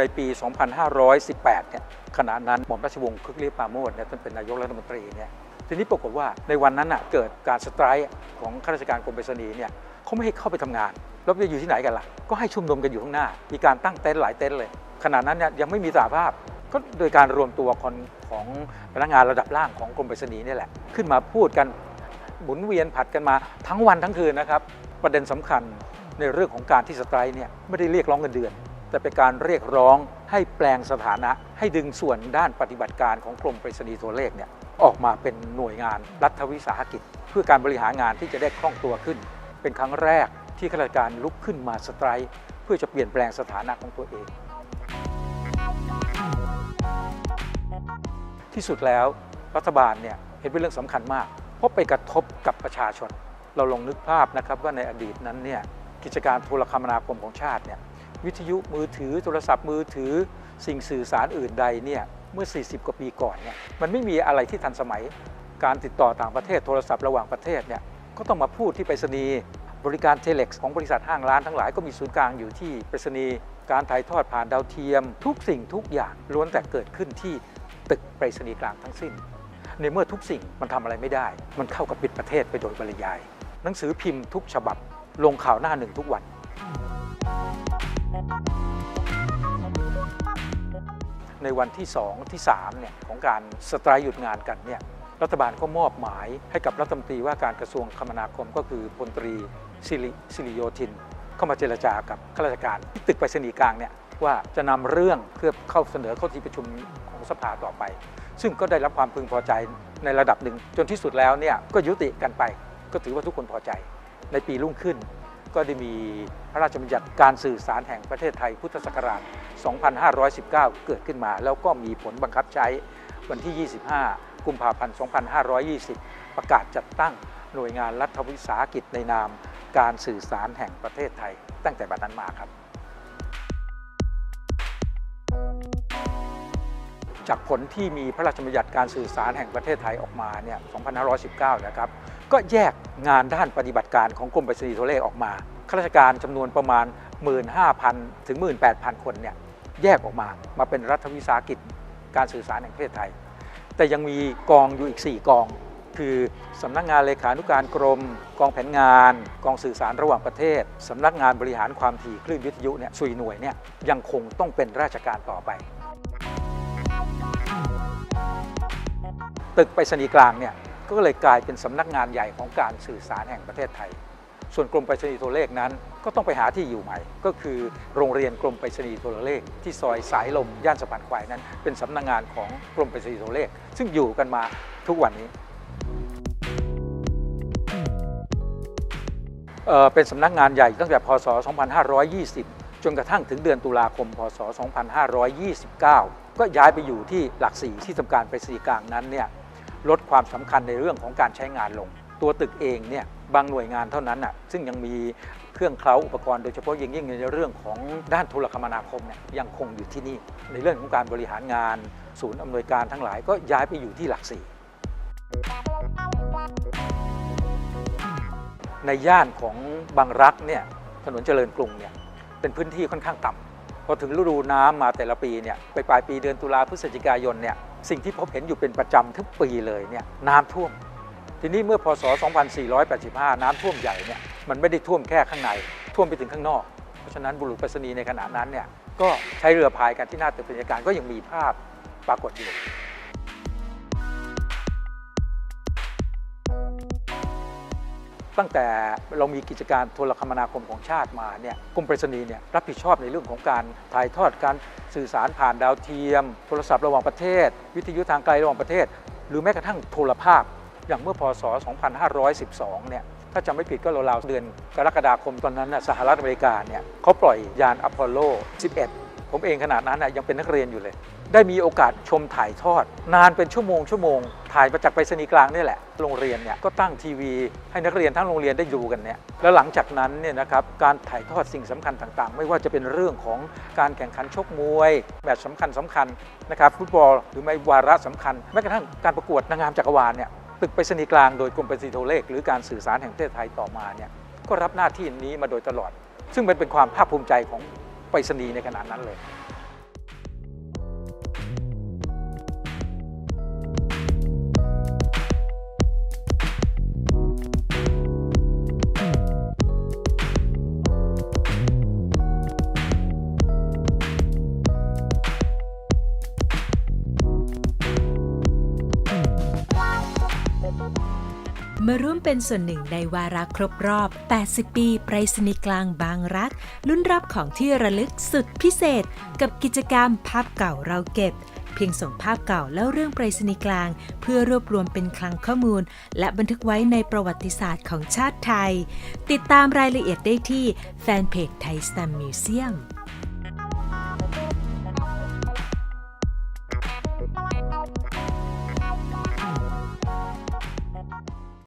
ในปี 2518 เนี่ยขณะนั้นหม่อมราชวงศ์คึกฤทธิ์ปราโมชเนี่ยท่านเป็นนายกรัฐมนตรีเนี่ยทีนี้ปรากฏว่าในวันนั้นน่ะเกิดการสไตร์ของข้าราชการกรมไปรษณีย์เนี่ยเขาไม่ให้เข้าไปทำงาน แล้วจะอยู่ที่ไหนกันล่ะ ก็ให้ชุมนุมกันอยู่ข้างหน้า มีการตั้งเต็นท์หลายเต็นท์เลย ขณะนั้นเนี่ยยังไม่มีสาภาพ ก็โดยการรวมตัวคนของพนักงานระดับล่างของกรมไปรษณีย์นี่แหละ ขึ้นมาพูดกันหมุนเวียนผัดกันมาทั้งวันทั้งคืนนะครับ ประเด็นสำคัญในเรื่องของการที่สไตร์เนี่ยไม่ได้เรียกร้องเงินเดือน แต่เป็นการเรียกร้องให้แปลงสถานะให้ดึงส่วนด้านปฏิบัติการของกรมไปรษณีย์ตัวเลขเนี่ยออกมาเป็นหน่วยงานรัฐวิสาหกิจ เพื่อการบริหารงานที่จะได้คล่องตัวขึ้น เป็นครั้งแรกที่ข้าราชการลุกขึ้นมาสไตร์เพื่อจะเปลี่ยนแปลงสถานะของตัวเอง ที่สุดแล้วรัฐบาลเนี่ยเห็นเป็นเรื่องสำคัญมาก เพราะไปกระทบกับประชาชน เราลองนึกภาพนะครับว่าในอดีตนั้นเนี่ยกิจการโทรคมนาคมของชาติเนี่ย วิทยุมือถือโทรศัพท์มือถือ สิ่งสื่อสารอื่นใดเนี่ยเมื่อ 40 กว่าปีก่อนเนี่ยมันไม่มีอะไรที่ทันสมัย การติดต่อต่างประเทศโทรศัพท์ระหว่างประเทศเนี่ยก็ต้องมาพูดที่ไปรษณีย์บริการเทเล็กของบริษัทห้างร้านทั้งหลายก็มีศูนย์กลางอยู่ที่ไปรษณีย์การถ่ายทอดผ่านดาวเทียม ทุกสิ่งทุกอย่างล้วนแต่เกิดขึ้นที่ตึกไปรษณีย์กลางทั้งสิ้น ในเมื่อทุกสิ่งมันทำอะไรไม่ได้ มันเข้ากับปิดประเทศไปโดยปริยาย หนังสือพิมพ์ทุกฉบับ ลงข่าวหน้าหนึ่งทุกวัน ในวันที่ 2 ที่3เนี่ยของการสตรค์หยุดงานกันเนี่ยรัฐบาลก็มอบหมายให้กับรัฐมนตรีว่าการกระทรวงคมนาคมก็คือพลตรีสิริสิริโยธิน เข้ามาเจรจากับข้าราชการที่ตึกไปรษณีย์กลางเนี่ยว่าจะนำเรื่องเพื่อเข้าเสนอเข้าที่ประชุมของสภาต่อไป ซึ่งก็ได้รับความพึงพอใจในระดับหนึ่ง จนที่สุดแล้วเนี่ยก็ยุติกันไป ก็ถือว่าทุกคนพอใจ ในปีรุ่งขึ้น ก็ได้มีพระราชบัญญัติการสื่อสารแห่งประเทศไทยพุทธศักราช 2519 เกิดขึ้นมา แล้วก็มีผลบังคับใช้วันที่ 25 กุมภาพันธ์ 2520 ประกาศจัดตั้งหน่วยงานรัฐวิสาหกิจในนามการสื่อสารแห่งประเทศไทย ตั้งแต่บัดนั้นมาครับ จากผลที่มีพระราชบัญญัติการสื่อสารแห่งประเทศไทยออกมาเนี่ย 2519 นะครับ ก็แยกงานด้านปฏิบัติการของกรมไปรษณีย์โทรเลขออกมาข้าราชการจำนวนประมาณ 15,000 ถึง 18,000 คนเนี่ยแยกออกมามาเป็นรัฐวิสาหกิจการสื่อสารแห่งประเทศไทย แต่ยังมีกองอยู่อีก 4 กอง คือสำนักงานเลขานุการกรม กองแผนงาน กองสื่อสารระหว่างประเทศสำนักงานบริหารความถี่คลื่นวิทยุเนี่ยสุยหน่วยเนี่ยยังคงต้องเป็นราชการต่อไป ตึกไปรษณีย์กลางเนี่ย ก็เลยกลายเป็นสำนักงานใหญ่ของการสื่อสารแห่งประเทศไทย ส่วนกรมไปรษณีย์โทรเลขนั้น ก็ต้องไปหาที่อยู่ใหม่ ก็คือโรงเรียนกรมไปรษณีย์โทรเลข ที่ซอยสายลมย่านสะพานควายนั้น เป็นสำนักงานของกรมไปรษณีย์โทรเลข ซึ่งอยู่กันมาทุกวันนี้เเป็นสำนักงานใหญ่ตั้งแต่พศ 2520 จนกระทั่งถึงเดือนตุลาคม พศ 2529 ก็ย้ายไปอยู่ที่หลักสี่ที่ทำการไปรษณีย์กลางนั้นเนี่ย ลดความสำคัญในเรื่องของการใช้งานลง ตัวตึกเองเนี่ยบางหน่วยงานเท่านั้นน่ะซึ่งยังมีเครื่องเคล้าอุปกรณ์โดยเฉพาะยิ่งยิ่งในเรื่องของด้านโทรคมนาคมเนี่ยยังคงอยู่ที่นี่ ในเรื่องของการบริหารงาน ศูนย์อำนวยการทั้งหลายก็ย้ายไปอยู่ที่หลักสี่ในย่านของบางรักเนี่ยถนนเจริญกรุงเนี่ยเป็นพื้นที่ค่อนข้างต่ำพอถึงฤดูน้ำมาแต่ละปีเนี่ยไปปลายปีเดือนตุลาพฤศจิกายนเนี่ย สิ่งที่พบเห็นอยู่เป็นประจำทุกปีเลยเนี่ยน้ำท่วม ทีนี้เมื่อพศ 2485 น้ำท่วมใหญ่เนี่ยมันไม่ได้ท่วมแค่ข้างใน ท่วมไปถึงข้างนอก เพราะฉะนั้นบุรุษไปรษณีย์ในขณะนั้นเนี่ยก็ใช้เรือพายกันที่หน้าตึกบรรยากาศก็ยังมีภาพปรากฏอยู่ ตั้งแต่เรามีกิจการโทรคมนาคมของชาติมาเนี่ยกรมไปรษณีย์เนี่ยรับผิดชอบในเรื่องของการถ่ายทอดการสื่อสารผ่านดาวเทียม โทรศัพท์ระหว่างประเทศ วิทยุทางไกลระหว่างประเทศ หรือแม้กระทั่งโทรภาพ อย่างเมื่อพศ 2512 เนี่ยถ้าจำไม่ผิดก็ราวๆเดือนกรกฎาคมตอนนั้นน่ะสหรัฐอเมริกาเนี่ยเขาปล่อยยานอพอลโล 11 ผมเองขนาดนั้นน่ะยังเป็นนักเรียนอยู่เลย ได้มีโอกาสชมถ่ายทอด นานเป็นชั่วโมงชั่วโมง ถ่ายมาจากไปรษณีย์กลางนี่แหละ โรงเรียนเนี่ยก็ตั้งทีวีให้นักเรียนทั้งโรงเรียนได้ดูกันเนี่ย แล้วหลังจากนั้นเนี่ยนะครับการถ่ายทอดสิ่งสำคัญต่างๆ ไม่ว่าจะเป็นเรื่องของการแข่งขันชกมวย แบบสำคัญสำคัญนะครับฟุตบอลหรือไม่วาระสำคัญแม้กระทั่งการประกวดนางงามจักรวาลเนี่ยตึกไปรษณีย์กลางโดยกรมไปรษณีย์โทรเลข หรือการสื่อสารแห่งประเทศไทยต่อมาเนี่ยก็รับหน้าที่นี้มาโดยตลอด ซึ่งมันเป็นความภาคภูมิใจของไปรษณีย์ในขณะนั้นเลย มาร่วมเป็นส่วนหนึ่งในวาระครบรอบ 80 ปีไปรษณีย์กลางบางรัก ลุ้นรับของที่ระลึกสุดพิเศษ กับกิจกรรมภาพเก่าเราเก็บ เพียงส่งภาพเก่าแล้วเรื่องไปรษณีย์กลาง เพื่อรวบรวมเป็นคลังข้อมูล และบันทึกไว้ในประวัติศาสตร์ของชาติไทย ติดตามรายละเอียดได้ที่แฟนเพจไทยสแตมมิวเซียม